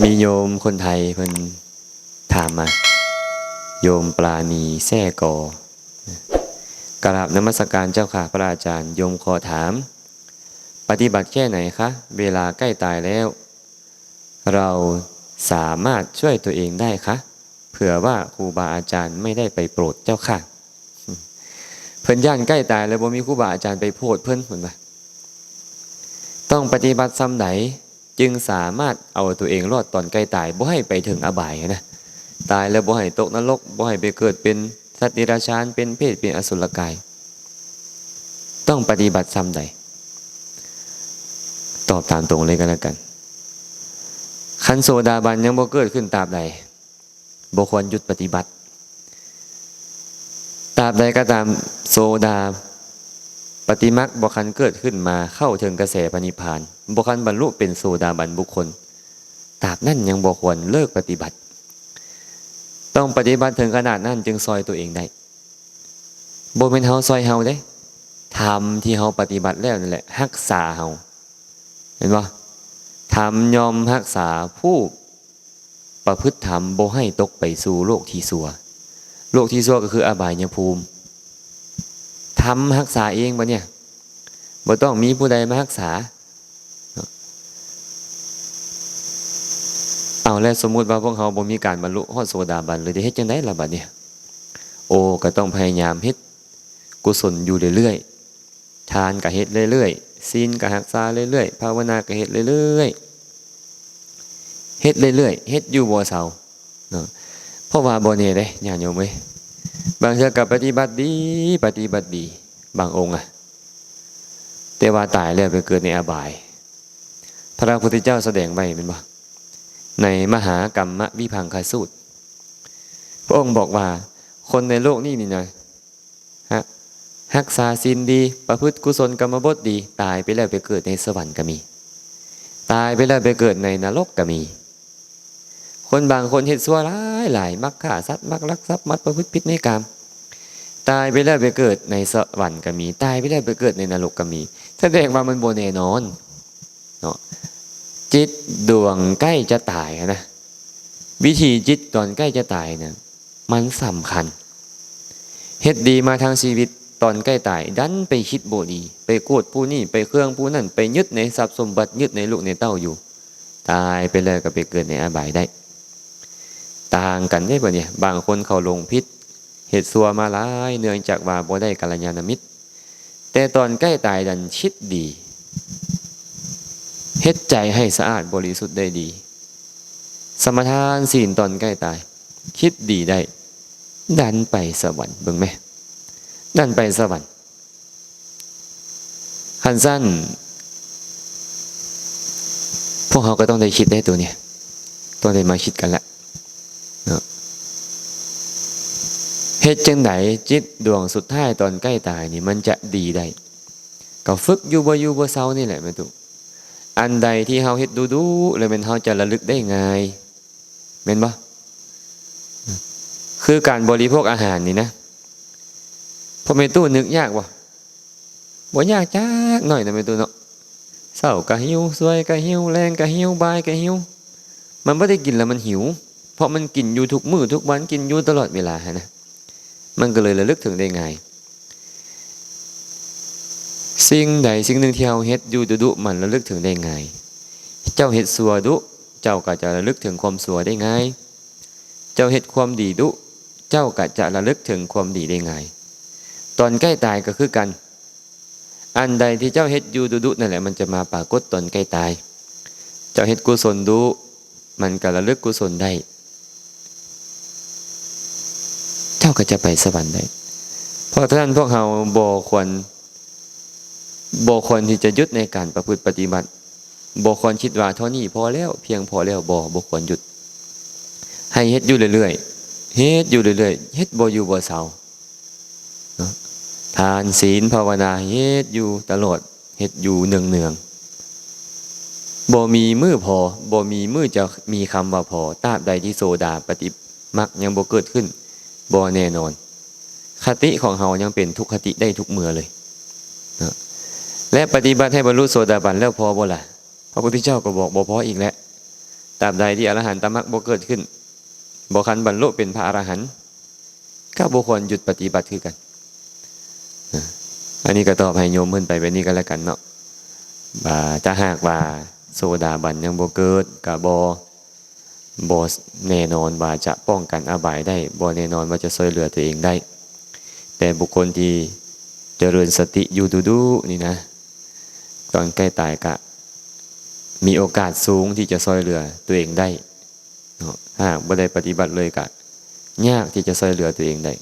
มีโยมคนไทยเพิ่นถามมา โยมปลาณีแท่กอกราบนมัสการเจ้าค่ะพระอาจารย์โยมขอถาม ปฏิบัติแค่ไหนคะ เวลาใกล้ตายแล้ว เราสามารถช่วยตัวเองได้คะเผื่อว่าครูบาอาจารย์ไม่ได้ไปโปรดเจ้าค่ะ เพิ่นย่านใกล้ตายแล้วบ่มีครูบาอาจารย์ไปโพดเพิ่นเหมือนว่าต้องปฏิบัติซ้ำไหน จึงสามารถเอาตัวเองรอดตอนใกล้ตายบ่ให้ไปถึงอบายนะตายแล้วบ่ให้ตกนรกบ่ให้ไปเกิดเป็นสัตว์ดิราชานเป็นเพศเป็นอสุรกาย ต้องปฏิบัติซ้ำใด ตอบตามตรงเลยกันแล้วกัน คันโซดาบันยังบ่เกิดขึ้นตาบใดบ่ควรหยุดปฏิบัติตาบใดก็ตามโซดา ปฏิมักบคันเกิดขึ้นมาเข้าถึงกระแสปณิพานบคันบรรลุเป็นโซดาบันบุคคลตราบนั้นยังบ่ควรเลิกปฏิบัติ ต้องปฏิบัติถึงขนาดนั้นจึงซอยตัวเองได้บ่เป็นเฮาซอยเฮาเด้ทำที่เฮาปฏิบัติแล้วนั่นแหละรักษาเฮาเห็นบ่ทำยอมรักษาผู้ประพฤติธรรมบ่ให้ตกไปสู่โลกที่ซัวโลกที่ซัวก็คืออบายภูมิ ทำรักษาเองบ่เนี่ยบ่ต้องมีผู้ใดมารักษา เอาแล้วสมมุติว่าพวกเขาบ่มีการบรรลุฮอดโสดาบันเลยจะเฮ็ดจังไดล่ะบัดเนี่ยโอ้ก็ต้องพยายามเฮ็ดกุศลอยู่เรื่อยๆทานก็เฮ็ดเรื่อยๆศีลก็รักษาเรื่อยๆภาวนาก็เฮ็ดเรื่อยๆเฮ็ดเรื่อยๆเฮ็ดอยู่บ่เซาเนาะเพราะว่าบ่แน่เด้ญาติโยมเอ้ย บางเทื่อก็ปฏิบัติดี ปฏิบัติดี บางองค์อะแต่ว่าตายแล้วไปเกิดในอบาย พระพุทธเจ้าแสดงไว้แม่นบ่าในมหากรรมวิพังคสูตร พระองค์บอกว่า คนในโลกนี้นี่นะฮะรักษาศีลดี ประพฤติกุศลกรรมบดดี ตายไปแล้วไปเกิดในสวรรค์ก็มี ตายไปแล้วไปเกิดในนรกก็มี คนบางคนเห็ดซัวร้ายหลายมักฆ่าสัตว์มักลักทรัพย์มักประพฤติผิดในกรรมตายไปแล้วไปเกิดในสวรรค์ก็มี ตายไปแล้วไปเกิดในนรกก็มี แสดงว่ามันโบแน่นอนเนาะจิตดวงใกล้จะตายนะวิธีจิตตอนใกล้จะตายเนี่ยมันสำคัญเฮ็ดดีมาทางชีวิตตอนใกล้ตาย ดันไปคิดโบดี ไปโกรธผู้นี่ไปเครื่องผู้นั่นไปยึดในทรัพย์สมบัติยึดในลูกในเต้าอยู่ ตายไปเลยก็ไปเกิดในอาบายได้ ต่างกันได้ปะเนี่ยบางคนเขาลงพิษเหตุซัวมาหลายเนื่องจากว่าบ่ได้กัลยาณมิตร แต่ตอนใกล้ตายดันคิดดีเฮ็ดใจให้สะอาดบริสุทธิ์ได้ดี สมทานศีลตอนใกล้ตาย คิดดีได้ ดันไปสวรรค์เบิ่งไหมดันไปสวรรค์หันสั้น พวกเขาก็ต้องได้คิดได้ตัวเนี่ยต้องได้มาคิดกันละเนาะ เฮ็ดจังไหนจิตดวงสุดท้ายตอนใกล้ตายนี่มันจะดีได้ก็ฝึกอยู่บ่อยู่บ่เศร้านี่แหละแม่ตุอันใดที่เฮาเฮ็ดดูดูเลยเป็นเฮาจะระลึกได้ง่ายเม็นบ่คือการบริโภคอาหารนี่นะพอเมตู้นึกยากบ่บ่ยากจักหน่อยนะเมตู้เนาะเศร้าก็หิวสวยก็หิวแรงก็หิวบายก็หิวมันบ่ได้กินแล้วมันหิว เพราะมันกินอยู่ทุกมื้อทุกวันกินอยู่ตลอดเวลาฮะนะ มันก็เลยระลึกถึงได้ง่ายสิ่งใดสิ่งหนึ่งที่เราเฮ็ดอยู่ดุดุมันระลึกถึงได้ง่ายเจ้าเฮ็ดสัวดุ เจ้าก็จะระลึกถึงความสัวได้ง่าย เจ้าเฮ็ดความดีดุ เจ้าก็จะระลึกถึงความดีได้ง่าย ตอนใกล้ตายก็คือกัน อันใดที่เจ้าเฮ็ดอยู่ดุดุนั่นแหละมันจะมาปรากฏตอนใกล้ตาย เจ้าเฮ็ดกุศลดุ มันก็ระลึกกุศลได้ เจ้า ก็จะไปสวรรค์ได้เพราะฉะนั้นพวกเราบ่ควรบ่ควรที่จะยุดในการประพฤติปฏิบัติบ่ควรคิดว่าเท่านี้พอแล้วเพียงพอแล้วบ่บ่ควรหยุด ให้เฮ็ดอยู่เรื่อยๆเฮ็ดอยู่เรื่อยๆเฮ็ดบ่อยู่บ่เศร้าทานศีลภาวนาเฮ็ดอยู่ตลอดเฮ็ดอยู่เนืองๆบ่มีมือพอบ่มีมือจะมีคำว่าพอตราบใดที่โซดาปฏิมักยังบ่เกิดขึ้น บ่แน่นอน คติของเฮายังเป็นทุกขติได้ทุกเมื่อเลยและปฏิบัติให้บรรลุโสดาบันแล้วพอบ่ล่ะพระพุทธเจ้าก็บอกบ่พออีกแล้วตราบใดที่อรหันตมรรคบ่เกิดขึ้นบ่คันบรรลุเป็นพระอรหันต์ก็บ่ควรหยุดปฏิบัติคือกันอันนี้ก็ตอบให้โยมเพิ่นไปแบบนี้ก็แล้วกันเนาะว่าถ้าหากว่าโซดาบันยังบ่เกิดก็บ่ บ่แน่นอนว่าจะป้องกันอบายได้บ่แน่นอนว่าจะซอยเหลือตัวเองได้ แต่บุคคลที่เจริญสติอยู่ดูๆนี่นะตอนใกล้ตายกะ มีโอกาสสูงที่จะซอยเหลือตัวเองได้ถ้าหากบ่ได้ปฏิบัติเลยกะ ยากที่จะซอยเหลือตัวเองได้